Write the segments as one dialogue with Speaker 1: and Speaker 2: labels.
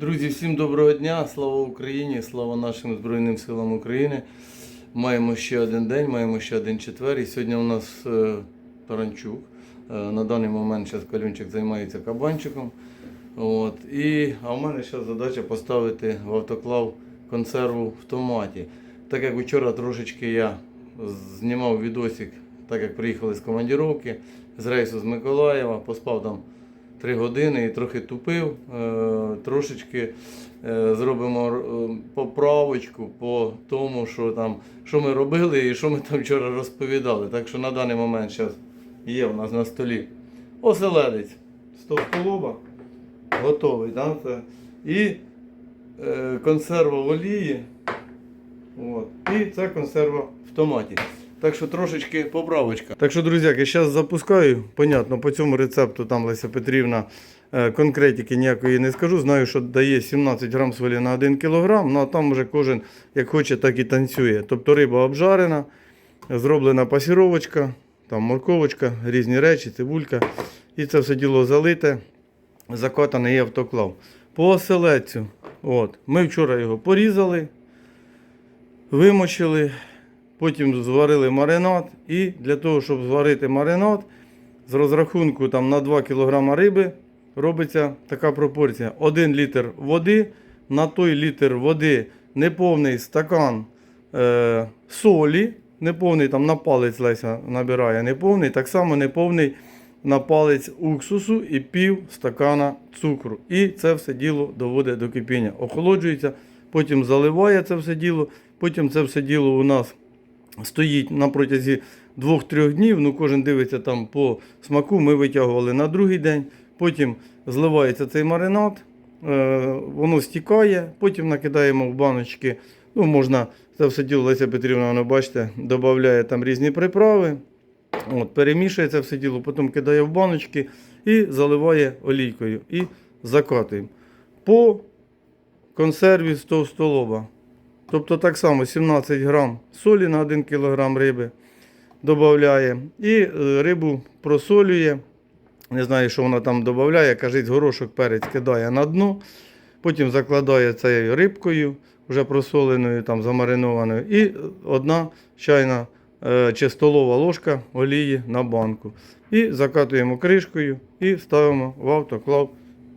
Speaker 1: Друзі, всім доброго дня! Слава Україні! Слава нашим Збройним силам України! Маємо ще один день, маємо ще один четвер. І сьогодні у нас е, Таранчук. Е, на даний момент зараз Калюнчик займається кабанчиком. От. І, а в мене зараз задача поставити в автоклав консерву в томаті. Так як вчора трошечки я знімав відосик, так як приїхали з командировки, з рейсу з Миколаєва, поспав там 3 години і трохи тупив. Е, Трошечки е, зробимо е, поправочку по тому, що там, що ми робили і що ми там вчора розповідали. Так що на даний момент зараз є у нас на столі оселедець з готовий. Да? Це. І консерва в олії. От. І це консерва в томаті. Так що трошечки поправочка. Так що, друзяки, зараз запускаю. Понятно, по цьому рецепту там Леся Петрівна е, конкретики ніякої не скажу. Знаю, що дає 17 грам солі на 1 кг, ну а там вже кожен як хоче, так і танцює. Тобто риба обжарена, зроблена пасіровочка, там морковочка, різні речі, цибулька. І це все діло залите, закатане і автоклав. По оселедцю. От, ми вчора його порізали, вимочили. Потім зварили маринад. І для того, щоб зварити маринад, з розрахунку там, на 2 кг риби робиться така пропорція. 1 літр води, на той літр води неповний стакан е, солі, неповний там на палець Леся набирає, неповний, так само неповний на палець уксусу і пів стакана цукру. І це все діло доводить до кипіння. Охолоджується, потім заливає це все діло, потім це все діло у нас стоїть на протязі 2-3 днів. Ну, кожен дивиться там по смаку. Ми витягували на другий день. Потім зливається цей маринад, е, воно стікає, потім накидаємо в баночки. Ну, можна це все діло Леся Петрівна, воно, бачите, додає там різні приправи. От, перемішує це все діло, потім кидає в баночки і заливає олійкою. І закатуємо. По консерві з товстолоба. Тобто так само 17 грам солі на 1 кг риби додає. І е, рибу просолює. Не знаю, що вона там додає. Кажуть, горошок перець кидає на дно. Потім закладає цією рибкою, вже просоленою, там, замаринованою. І одна чайна е, чи столова ложка олії на банку. І закатуємо кришкою і ставимо в автоклав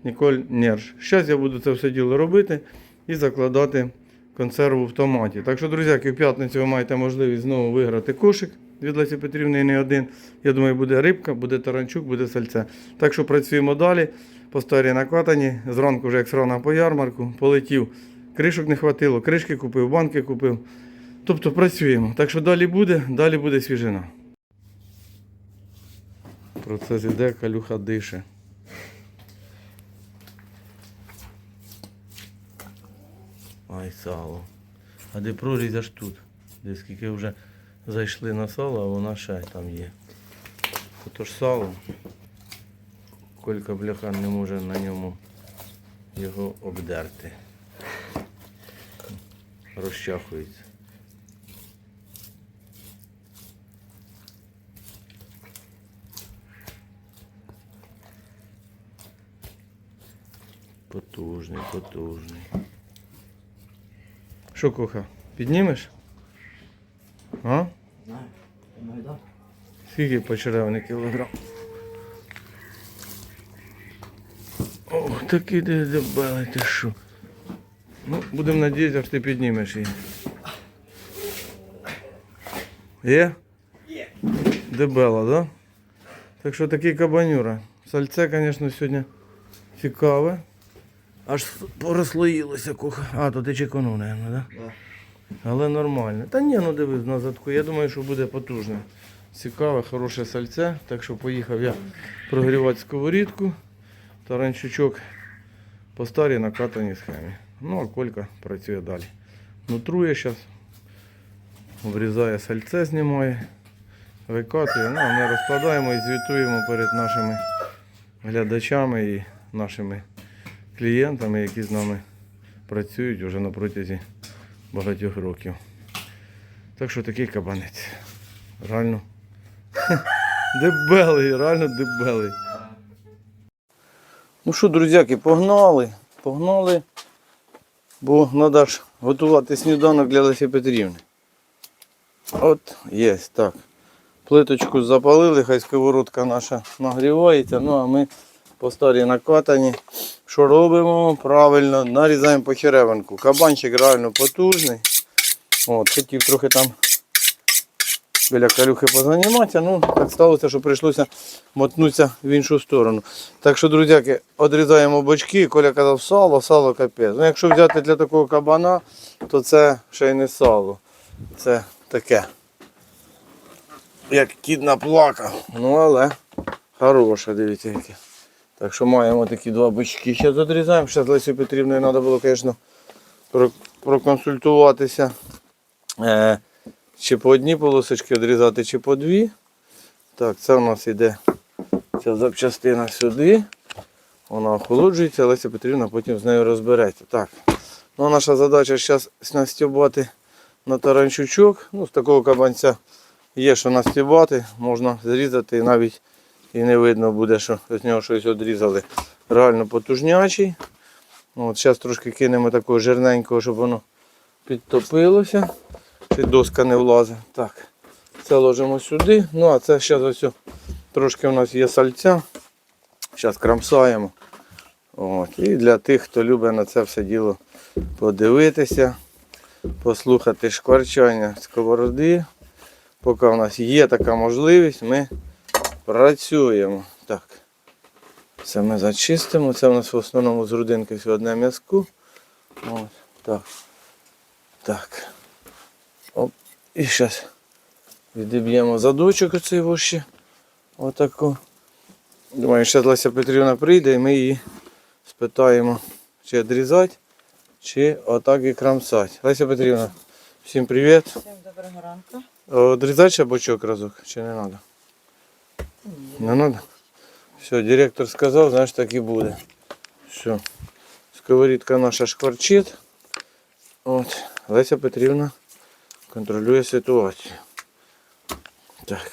Speaker 1: Ніколь Нерж. Зараз я буду це все діло робити і закладати консерву в томаті. Так що, друзяки, в п'ятницю ви маєте можливість знову виграти кошик від Лесі Петрівни і не один. Я думаю, буде рибка, буде таранчук, буде сальце. Так що працюємо далі. По старій накатані. Зранку вже як срана по ярмарку, полетів. Кришок не хватило, кришки купив, банки купив. Тобто працюємо. Так що далі буде, далі буде свіжина. Процес іде, калюха дише. Ай, сало. А де прорізь аж тут. Де скільки вже зайшли на сало, а вона ще там є. Отож сало. Колька бляха не може на ньому його обдерти. Розчахується. Потужний, потужний. Що, куха, піднімеш? А?
Speaker 2: Знаю.
Speaker 1: Скільки почеревний кілограм? Ох, такий де дебелий, ти що? Ну, будемо надіятися, що ти піднімеш її. Є?
Speaker 2: Є.
Speaker 1: Дебела, да? Так що такий кабанюра. Сальце, звісно, сьогодні цікаве. Аж порозслоїлося куха. А, то ти чеканув, мабуть, да?
Speaker 2: Да.
Speaker 1: Але нормально. Та ні, ну дивись на задку. Я думаю, що буде потужне. Цікаве, хороше сальце. Так що поїхав я прогрівати сковорідку. Таранчучок по старій накатаній схемі. Ну, а Колька працює далі. Нутрує зараз. Обрізає сальце, знімає, викатує. Ну, ми розкладаємо і звітуємо перед нашими глядачами і нашими клієнтами, які з нами працюють вже на протязі багатьох років. Так що такий кабанець. Реально. Дебелий, реально дебелий. Ну що, друзяки, погнали. погнали, бо треба ж готувати сніданок для Лесі Петрівни. От, є, так. Плиточку запалили, хай сковородка наша нагрівається, ну а ми по старій накатані. Що робимо? Правильно, нарізаємо по черевинку. Кабанчик реально потужний. От, хотів трохи там біля калюхи позаніматися, ну так сталося, що прийшлося мотнутися в іншу сторону. Так що, друзяки, відрізаємо бочки, Коля казав сало, сало капець. Ну, якщо взяти для такого кабана, то це ще й не сало. Це таке. Як кіт наплакав. Ну але хороше, дивіться яке. Так що маємо такі два бочки. Ще відрізаємо. Ще з Лесю Петрівною треба було, звісно, проконсультуватися. Е, чи по одній полосочці відрізати, чи по дві. Так, це у нас іде ця запчастина сюди. Вона охолоджується, Леся Петрівна потім з нею розбереться. Так. Ну, наша задача зараз настібати на таранчучок. Ну, з такого кабанця є, що настібати, можна зрізати і навіть і не видно буде, що з нього щось відрізали. Реально потужнячий. От, Зараз трошки кинемо такого жирненького, щоб воно підтопилося. Чи доска не влазить. Так, це ложимо сюди. Ну а це зараз ось трошки у нас є сальця. Зараз крамсаємо. От. І для тих, хто любить на це все діло подивитися, послухати шкварчання сковороди. Поки в нас є така можливість, ми працюємо. Так. Це ми зачистимо. Це у нас в основному з грудинки все одне м'язку. От. Так. Так. Оп. І зараз відіб'ємо задочок оцей вощі. Отаку. Думаю, зараз Леся Петрівна прийде і ми її спитаємо, чи відрізати, чи отак і крамсати. Леся Петрівна, всім привіт.
Speaker 3: Всім доброго ранку.
Speaker 1: Відрізати ще бочок разок, чи не треба? Не треба? Все, директор сказав, значить так і буде. Все. Сковорідка наша шкварчить. От. Леся Петрівна контролює ситуацію. Так.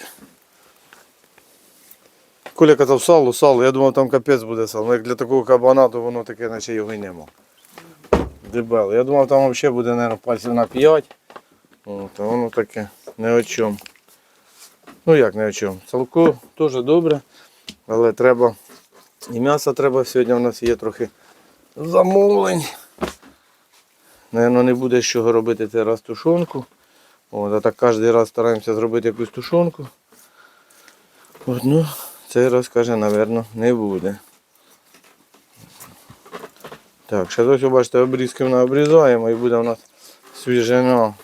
Speaker 1: Коля казав сало, сало, я думав там капець буде сало. Ну, як для такого кабана, то воно таке, наче його й нема. Дебело. Я думав, там взагалі буде, мабуть, пальців на 5. От, а воно таке не о чому. Ну як не о чому. Салко теж добре, але треба і м'ясо треба. Сьогодні у нас є трохи замовлень. Наверно, не буде з чого робити цей раз тушонку. От, а так кожен раз стараємося зробити якусь тушонку. От, ну, цей раз каже, напевно, не буде. Так, ще ось бачите, обрізки ми обрізаємо і буде у нас свіжина.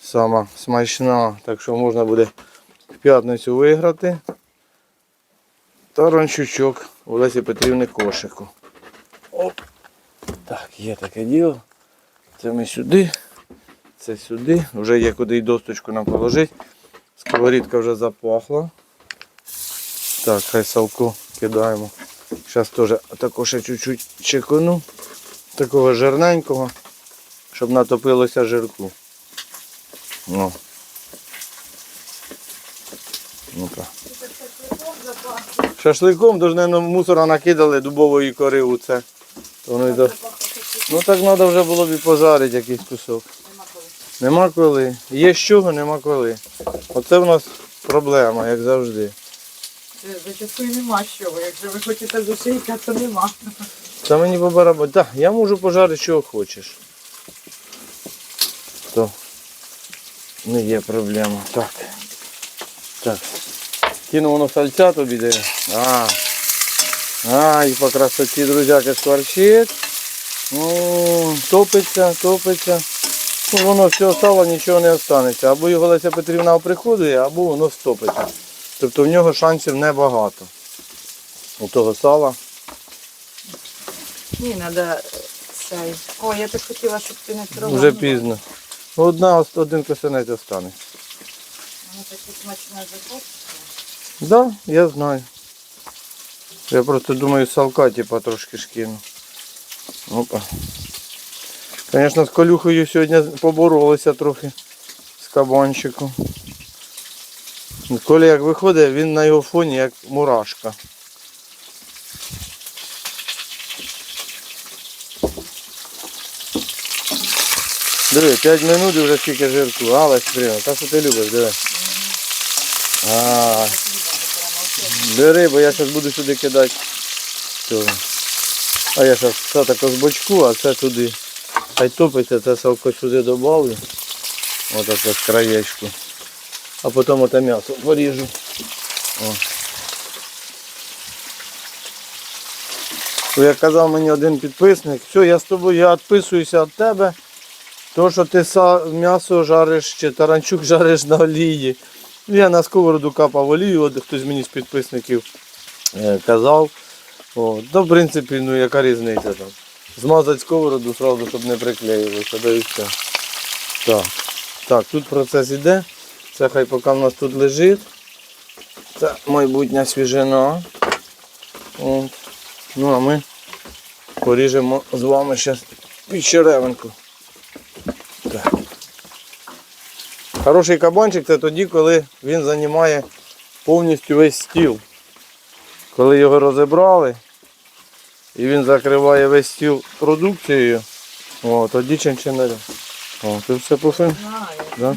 Speaker 1: Сама смачна, так що можна буде в п'ятницю виграти. Таранчучок у Лесі Петрівни кошику. Оп. Так, є таке діло. Це ми сюди, це сюди. Вже є куди й досточку нам положити. Сковорідка вже запахла. Так, хай салку кидаємо. Зараз теж також ще чуть-чуть чекану. Такого жирненького, щоб натопилося жирку. Ну. Шашликом, ж, мусора накидали дубової кори у це. Воно й до... Ну так треба вже було б і пожарити якийсь кусок. Нема коли. Є з чого, нема коли. Оце в нас проблема, як завжди.
Speaker 3: Зачастую нема що. Якщо ви хочете зашийка, то нема.
Speaker 1: Та мені по барабану. Так, я можу пожарити, що хочеш. То не є проблема. Так. Так. Кину воно сальця тобі де. А. А, і по красоті, друзяки, скворчить. Ну, топиться, топиться. Ну, воно все стало, нічого не останеться. Або його Леся Петрівна оприходує, або воно стопиться. Тобто в нього шансів небагато. У того сала.
Speaker 3: Ні, треба цей. О, я так хотіла, щоб ти не трогала.
Speaker 1: Вже пізно. Ну, Одна, один косинець останеться.
Speaker 3: Воно таке смачне закопче.
Speaker 1: Да, я знаю. Я просто думаю салка типа трошки шкину. Опа. Конечно з колюхою сьогодні поборолися трохи С кабанчиком. Коля як виходить, він на його фоні як мурашка. Диви, 5 минут вже скільки жирку, але прямо. Та що ти любиш, диви. А бери, бо я зараз буду сюди кидати. А я зараз це тако з бочку, а це туди. Хай топиться, це салко сюди добавлю. Отак ось краєчку. А потім оте м'ясо поріжу. О. Як казав мені один підписник, все, я з тобою я відписуюся від тебе. То, що ти м'ясо жариш чи таранчук жариш на олії. Ну, Я на сковороду капав олію, от хтось мені з підписників е, казав. О, то в принципі, ну яка різниця там. Змазати сковороду сразу, щоб не приклеїлося, да і все. Так. так, тут процес іде. Це хай поки в нас тут лежить. Це майбутня свіжина. От. Ну а ми поріжемо з вами зараз підчеревинку. Так. Хороший кабанчик це тоді, коли він займає повністю весь стіл. Коли його розібрали і він закриває весь стіл продукцією, о, тоді чинчинаря. О, ти все пуфин? Да?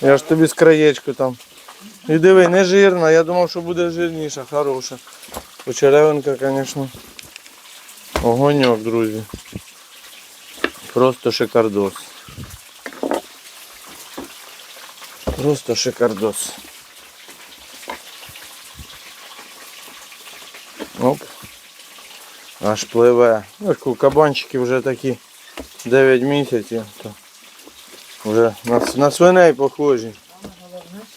Speaker 1: Я ж тобі з краєчку там. І диви, не жирна, я думав, що буде жирніша, хороша. Почеревинка, звісно. Огоньок, друзі. Просто шикардос. Просто шикардос. Оп. Аж пливе. Ку- кабанчики вже такі 9 місяців. То вже на, на свиней похожі.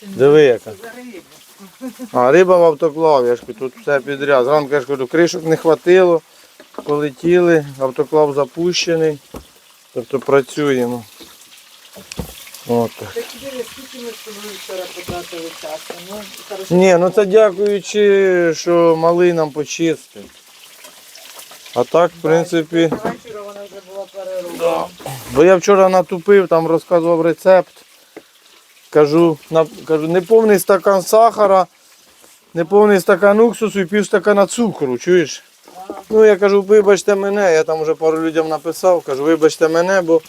Speaker 1: Диви яка. А риба в автоклаві, тут все підряд. Зранку я ж кажу, кришок не хватило, полетіли, автоклав запущений. Тобто працюємо. От.
Speaker 3: скільки ми з тобою вчора потратили часу? Ну, хорошо.
Speaker 1: Ні, ну це дякуючи, що малий нам почистив. А так, в принципі,
Speaker 3: вечора вона вже була перероблена.
Speaker 1: бо я вчора натупив, там розказував рецепт. Кажу, на, кажу, неповний стакан сахара, неповний стакан уксусу і пів стакана цукру, чуєш? Ну я кажу, вибачте мене, я там вже пару людям написав, кажу, вибачте мене, бо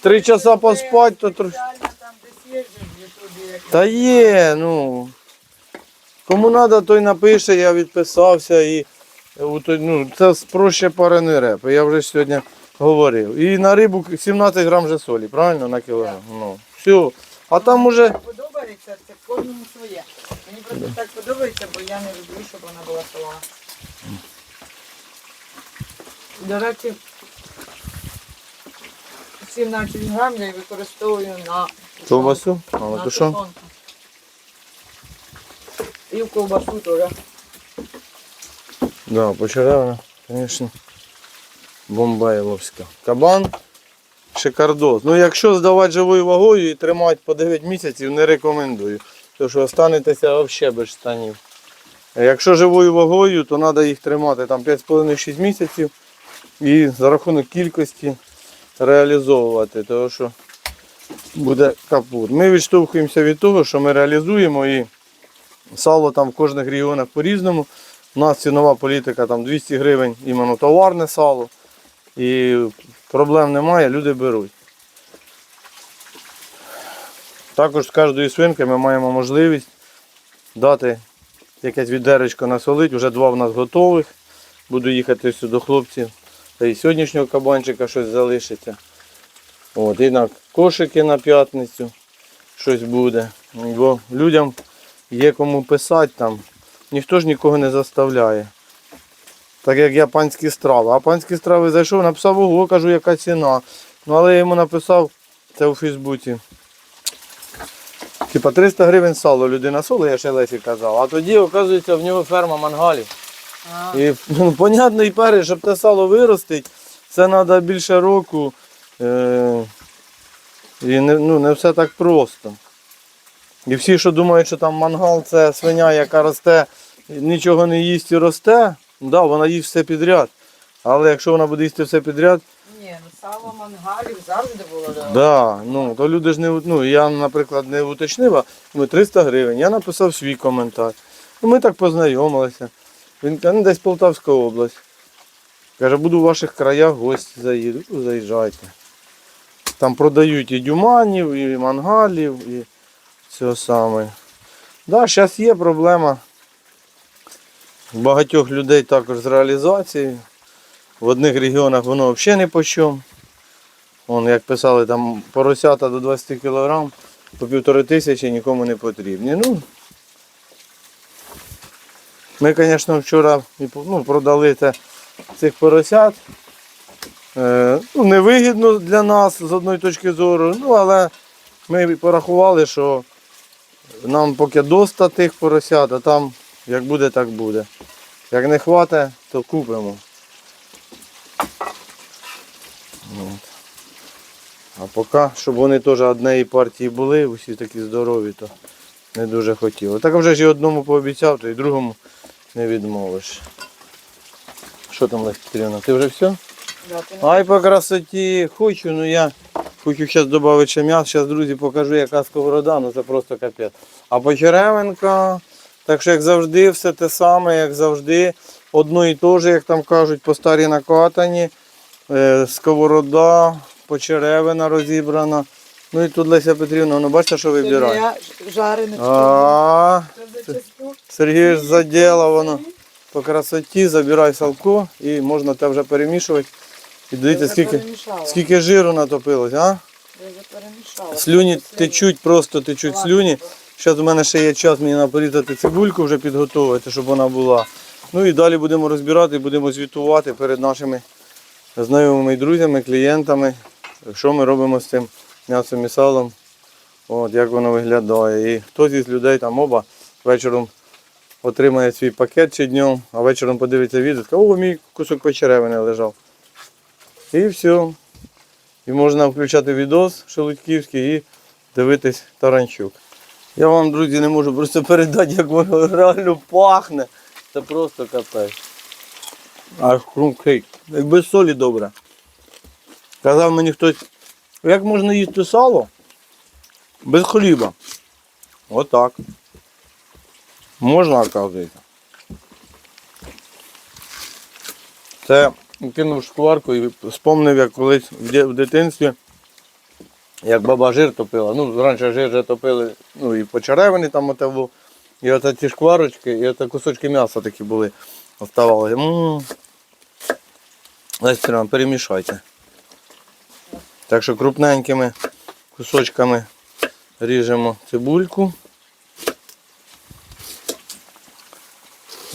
Speaker 1: Три часа
Speaker 3: вже
Speaker 1: поспать, то тр-
Speaker 3: спеціально там десь їздив в Ютубі, як
Speaker 1: Та є, ну. Кому треба, той напише, я відписався і ну, це проще парений реп. Я вже сьогодні говорив. І на рибу 17 грам вже солі, правильно? На кілограм. Ну, все. А там уже.
Speaker 3: Подобається, це кожному своє. Мені просто так подобається, бо я не люблю, щоб вона була солона. До речі, 17 грам я використовую на
Speaker 1: Ковбасу? А
Speaker 3: на
Speaker 1: от що?
Speaker 3: тушонку. І в ковбасу теж.
Speaker 1: Да, почеревина, звісно. Бомбайловська. Кабан шикардос. Ну якщо здавати живою вагою і тримати по 9 місяців, не рекомендую. Тому що останетеся взагалі без штанів. А Якщо живою вагою, то треба їх тримати там 5,5-6 місяців і за рахунок кількості реалізовувати, тому що буде капут. Ми відштовхуємося від того, що ми реалізуємо і сало там в кожних регіонах по-різному. У нас цінова політика там 200 гривень іменно товарне сало. І проблем немає, люди беруть. Також з кожної свинки ми маємо можливість дати якесь відеречко насолити. Вже два в нас готових. Буду їхати сюди до хлопців. Та і сьогоднішнього кабанчика щось залишиться. От, і на кошики на п'ятницю щось буде. Бо людям є кому писати там. Ніхто ж нікого не заставляє. Так як я панські страви. А панські страви зайшов, написав, ого, кажу, яка ціна. Ну але я йому написав це у Фейсбуці. Типа 300 гривень сало людина соло, я ще Лесі казав. А тоді, оказується, в нього ферма мангалів.
Speaker 3: А,
Speaker 1: І ну, понятно, і перше, щоб те сало виростить, це треба більше року. Е- і не, ну, не все так просто. І всі, що думають, що там мангал це свиня, яка росте, нічого не їсть і росте, да, вона їсть все підряд. Але якщо вона буде їсти все підряд,
Speaker 3: ні, ну сало мангалів завжди було. Да.
Speaker 1: да, ну, то люди ж не ну, я, наприклад, не уточнив, а ми 300 гривень. Я написав свій коментар. Ну, ми так познайомилися. Він каже, десь Полтавська область. Каже, буду в ваших краях гості заїду. Заїжджайте. Там продають і дюманів, і мангалів, і все саме. Да, зараз є проблема. У багатьох людей також з реалізацією. В одних регіонах воно взагалі не по чому. Вон, як писали, там поросята до 20 кг по півтори тисячі нікому не потрібні. Ну, ми, звісно, вчора ну, продали цих поросят. Е, ну, невигідно для нас з одної точки зору, ну, але ми порахували, що нам поки доста тих поросят, а там як буде, так буде. Як не хватить, то купимо. От. А поки, щоб вони теж однієї партії були, усі такі здорові, то не дуже хотіло. Так вже ж і одному пообіцяв, то і другому не відмовиш. Що там, Леся Петрівна, ти вже все?
Speaker 3: Да, ти не-
Speaker 1: Ай по красоті, хочу, ну я хочу зараз додати ще м'ясо, зараз, друзі, покажу, яка сковорода, ну це просто капець. А Почеревенка, так що як завжди, все те саме, як завжди, одно і те ж, як там кажуть, по старій накатані, е, сковорода, почеревина розібрана. Ну і тут Леся Петрівна, ну бачите, що вибирає.
Speaker 3: я жарену
Speaker 1: А,
Speaker 3: Це зачасту.
Speaker 1: Сергій ж заділа воно по красоті, забирай салко і можна те вже перемішувати. І дивіться, скільки, скільки жиру натопилось, а? Слюні течуть, просто течуть слюні. Зараз у мене ще є час мені порізати цибульку, вже підготувати, щоб вона була. Ну і далі будемо розбирати, будемо звітувати перед нашими знайомими друзями, клієнтами, що ми робимо з цим м'ясом і салом. От, як воно виглядає. І хтось із людей там оба вечором отримає свій пакет чи днем, а вечором подивиться відео, скаже, о, мій кусок печеревини лежав. І все. І можна включати відос шелудьківський і дивитись таранчук. Я вам, друзі, не можу просто передати, як воно реально пахне. Це просто капець. Аж хрумкий. Як без солі добре. Казав мені хтось, як можна їсти сало без хліба. Отак. Можна, оказується. Це кинув шкварку і спомнив, як колись в дитинстві, як баба жир топила. Ну, раніше жир вже топили, ну і по черевині там оте було. І оце ці шкварочки, і оце кусочки м'яса такі були. Оставалися. М. Перемішайте. Так що крупненькими кусочками ріжемо цибульку.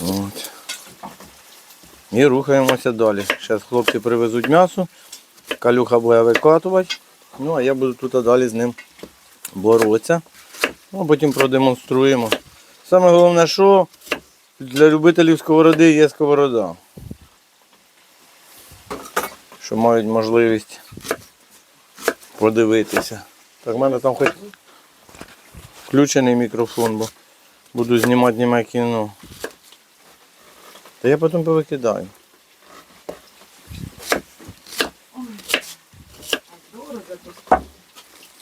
Speaker 1: От. І рухаємося далі. Зараз хлопці привезуть м'ясо, калюха буде викатувати. Ну а я буду тут далі з ним боротися. Ну, потім продемонструємо. Саме головне, що для любителів сковороди є сковорода. Що мають можливість подивитися. Так, в мене там хоч включений мікрофон, бо буду знімати німе кіно. Та я потім повикидаю.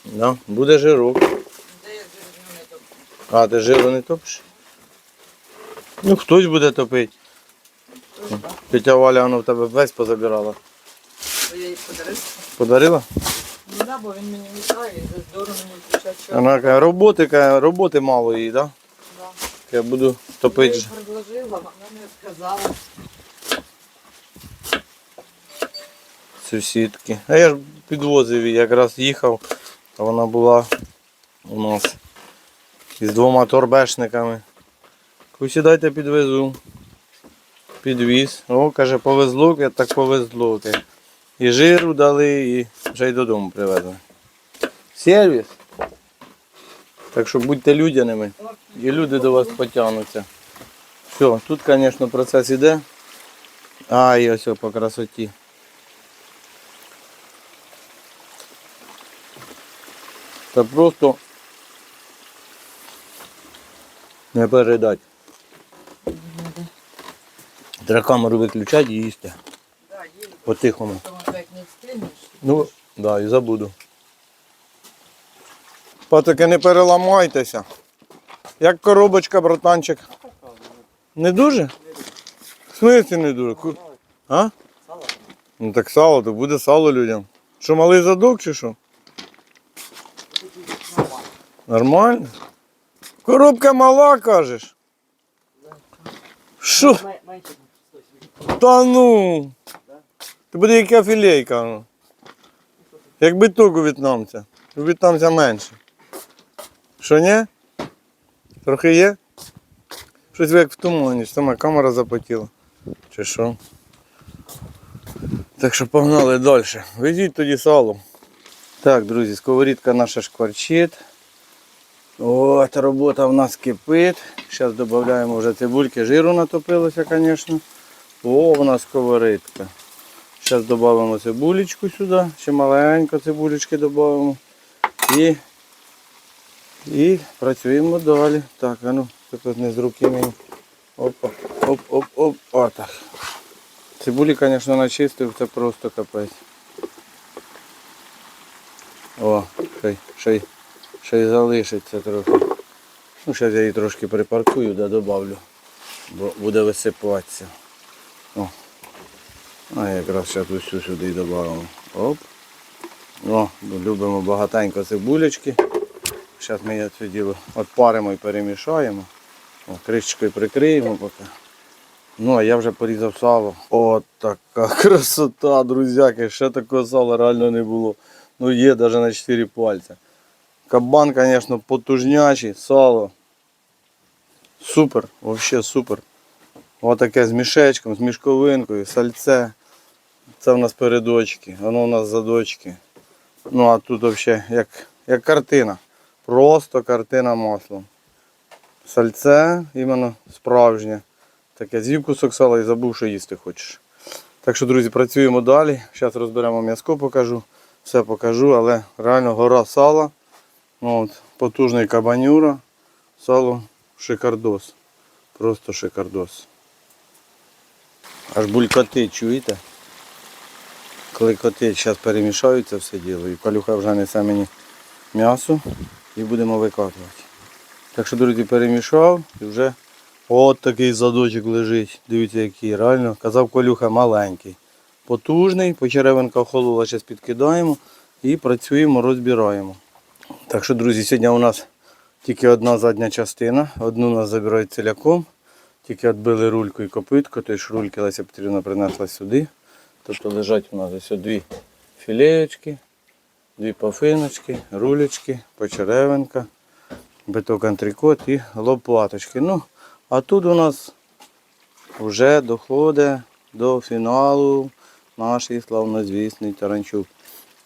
Speaker 1: Да? Буде жирок. А, ти жиру не топиш? Ну хтось буде топити. Тетя Валя воно в тебе весь позабирала.
Speaker 3: Я їй подарив.
Speaker 1: Подарила?
Speaker 3: Да, бо він мені мішає, і за здорово мені включать.
Speaker 1: Вона каже, роботи, роботи мало їй, так?
Speaker 3: Да.
Speaker 1: Да? Я буду
Speaker 3: Я
Speaker 1: топити.
Speaker 3: їй предложила, вона не сказала.
Speaker 1: сусідки. А я ж підвозив її, якраз їхав, а вона була у нас із двома торбешниками. Кажу, Сідайте підвезу. Підвіз. О, каже, повезло, я так повезло. Каже. І жиру дали, і вже й додому привезли. Сервіс. Так що будьте людяними, і люди до вас потягнуться. Все, тут, звісно, процес іде. Ай, ось по красоті. Та просто не передати. Треба камеру виключати і їсти. По-тихому.
Speaker 3: тому що як не встигнеш.
Speaker 1: Ну, да, і забуду. Патики, не переламайтеся. Як коробочка, братанчик. Не дуже? В не дуже? А? Ну так сало, то буде сало людям. Що малий задок чи що? Нормально? Коробка мала, кажеш? Що?
Speaker 2: Ме- Менше ніж 170.
Speaker 1: Та ну. Ти буде яка філейка. Ну. Як биток у в'єтнамця. У в'єтнамця менше. Що ні? Трохи є? Щось ви як в що сама камера запотіла. Чи що? Так що погнали далі. Везіть тоді сало. Так, друзі, сковорідка наша шкварчить. От, робота в нас кипить. Зараз додаємо вже цибульки, жиру натопилося, звісно. О, у нас сковоридка. Зараз додамо цибулечку сюди, ще маленько цибулечки додамо. І, і працюємо далі. Так, а ну, тут не з руки мені. Опа, оп, оп, оп, отак. Цибулі, звісно, начистив, це просто капець. О, ще, й- ще, ще й залишиться трохи. Ну, зараз я її трошки припаркую, да добавлю, бо буде висипатися. О. А якраз зараз усю сюди додамо. Оп. О, любимо багатенько цибулечки. Зараз ми її це діло отпаримо і перемішаємо. О, кришечкою прикриємо поки. Ну, а я вже порізав сало. От така красота, друзяки. Ще такого сала реально не було. Ну є навіть на 4 пальця. Кабан, звісно, потужнячий, сало. Супер, взагалі супер. Отаке з мішечком, з мішковинкою, сальце. Це в нас передочки, воно у нас задочки. Ну а тут взагалі як, як картина. Просто картина маслом. Сальце іменно справжнє. Таке з'їв кусок сала і забув, що їсти хочеш. Так що, друзі, працюємо далі. Зараз розберемо м'язко, покажу, все покажу, але реально гора сала. Ну, от, потужний кабанюра. Сало шикардос. Просто шикардос. Аж булькотить, чуєте? Коли котить, зараз перемішаються все діло. І калюха вже несе мені м'ясо і будемо викатувати. Так що, друзі, перемішав і вже от такий задочок лежить. Дивіться, який реально. Казав колюха маленький. Потужний, почеревинка охолола, зараз підкидаємо і працюємо, розбираємо. Так що, друзі, сьогодні у нас тільки одна задня частина. Одну нас забирають ціляком. Тільки відбили рульку і копитку, тож рульки Леся Петрівна принесла сюди. Тобто лежать у нас ось дві філеєчки, дві пафиночки, рулечки, почеревинка, биток антрикот і лопаточки. Ну, а тут у нас вже доходить до фіналу наш славнозвісний Таранчук.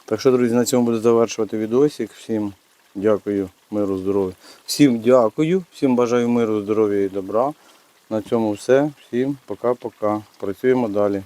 Speaker 1: Так що, друзі, на цьому буду завершувати відосик. Всім дякую, миру, здоров'я. Всім дякую, всім бажаю миру, здоров'я і добра. На цьому все. Всім пока-пока. Працюємо далі.